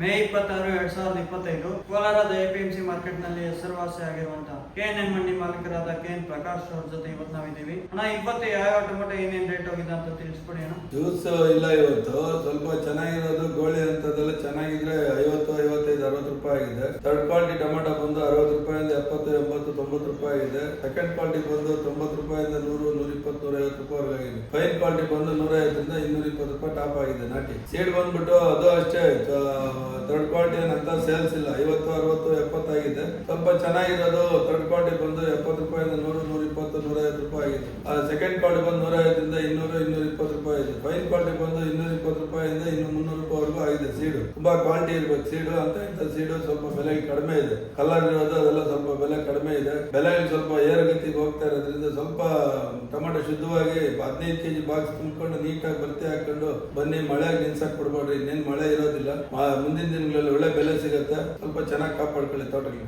ಮೇ ಇಪ್ಪತ್ತಾರು ಎರಡ್ ಸಾವಿರದ ಇಪ್ಪತ್ತೈದು ಕೋಲಾರದ ಎಪಿಎಂಸಿ ಮಾರ್ಕೆಟ್ನಲ್ಲಿ ಹೆಸರುವಾಸಿಯಾಗಿರುವಂತಹ ಕೆಎನ್ಎನ್ ಮಂಡಿ ಮಾಲೀಕರಾದ ಕೆ ಎನ್ ಪ್ರಕಾಶ್ ಅವ್ರ ಜೊತೆ ಇವತ್ತು ನಾವಿದ್ದೀವಿ. ಅಣ್ಣ, ಇವತ್ತು ಯಾವ ಟೊಮೆಟೊ ಏನೇನ್ ರೇಟ್ ಹೋಗಿದೆ ಅಂತ ತಿಳಿಸ್ಕೊಡಿ ಅಣ್ಣ. ಜ್ಯೂಸ್ ಇಲ್ಲ ಇವತ್ತು. ಸ್ವಲ್ಪ ಚೆನ್ನಾಗಿರೋದು, ಗೋಳಿ ಅರವತ್ತು ರೂಪಾಯಿ ಆಗಿದೆ. ಥರ್ಡ್ ಕ್ವಾಲಿಟಿ ಟೊಮೆಟೊ ಬಂದು ಅರವತ್ತು ರೂಪಾಯಿಂದ ಎಪ್ಪತ್ತು, ಎಂಬತ್ತು, ತೊಂಬತ್ತು ರೂಪಾಯಿ ಇದೆ ಸೆಕೆಂಡ್ ಕ್ವಾಲಿಟಿ ಬಂದು ತೊಂಬತ್ತು ರೂಪಾಯಿಂದ ನೂರು ನೂರ ಇಪ್ಪತ್ತು ನೂರ ಐವತ್ತು ರೂಪಾಯಿ ಆಗಿದೆ. ಫೈನ್ ಕ್ವಾಲಿಟಿ ಬಂದು ನೂರ ಐವತ್ತರಿಂದ ಇನ್ನೂರ ಇಪ್ಪತ್ತು ರೂಪಾಯಿ ಟಾಪ್ ಆಗಿದೆ, ನಾಟಿ. ಸೀಡ್ ಬಂದ್ಬಿಟ್ಟು ಅದು ಅಷ್ಟೇ ಥರ್ಡ್ ಕ್ವಾಲಿಟಿ ಅಂತ ಸೇಲ್ಸ್ ಇಲ್ಲ. ಐವತ್ತು, ಅರವತ್ತು ಎಪ್ಪತ್ತಾಗಿದೆ ಸ್ವಲ್ಪ ಚೆನ್ನಾಗಿರೋದು ಥರ್ಡ್ ಕ್ವಾಲಿಟಿ ಬಂದು ಎಪ್ಪತ್ತು ರೂಪಾಯಿಂದ ನೂರು ನೂರ ಇಪ್ಪತ್ತು ನೂರ ಐವತ್ತು ರೂಪಾಯಿ ಆಗಿದೆ. ಸೆಕೆಂಡ್ ಕ್ವಾಲಿಟಿ ಬಂದು ನೂರ ಐವತ್ತರಿಂದ ಇನ್ನೂರು ಇನ್ನೂರ ಇಪ್ಪತ್ತು ರೂಪಾಯಿ ಇದೆ ಫೈನ್ ಬಂದು ಇನ್ನೂರ ಇಪ್ಪತ್ತು ರೂಪಾಯಿಂದ ಇನ್ನು ಮುನ್ನೂರು ರೂಪಾಯಿವರೆಗೂ ಆಗಿದೆ ಸೀಡು ತುಂಬಾ ಕ್ವಾಲಿಟಿ ಇರ್ಬೇಕು ಸೀಡು ಅಂತ ಇಂಥ ಸೀಡು ಸ್ವಲ್ಪ ಬೆಲೆ ಕಡಿಮೆ ಇದೆ. ಕಲರ್ ಇರೋದು ಅದೆಲ್ಲ ಸ್ವಲ್ಪ ಬೆಲೆ ಕಡಿಮೆ ಇದೆ. ಬೆಲೆ ಸ್ವಲ್ಪ ಏರಗತಿಗೆ ಹೋಗ್ತಾ ಇರೋದ್ರಿಂದ ಸ್ವಲ್ಪ ಟೊಮೆಟೊ ಶುದ್ಧವಾಗಿ ಹದಿನೈದು ಕೆಜಿ ಬಾಕ್ಸ್ ತುಂಬಿಕೊಂಡು ನೀಟಾಗಿ ಬರ್ತಿ ಹಾಕೊಂಡು ಬನ್ನಿ, ಮಳೆ ನಿನ್ಸಕ್ ಕೊಡ್ಬೇಡ್ರಿ ಇನ್ನೇನು ಮಳೆ ಇರೋದಿಲ್ಲ. ಮುಂದಿನ ದಿನಗಳಲ್ಲಿ ಒಳ್ಳೆ ಬೆಲೆ ಸಿಗುತ್ತೆ. ಸ್ವಲ್ಪ ಚೆನ್ನಾಗಿ ಕಾಪಾಡ್ಕೊಳ್ಳಿ ತೋಟಗಳಿಗೆ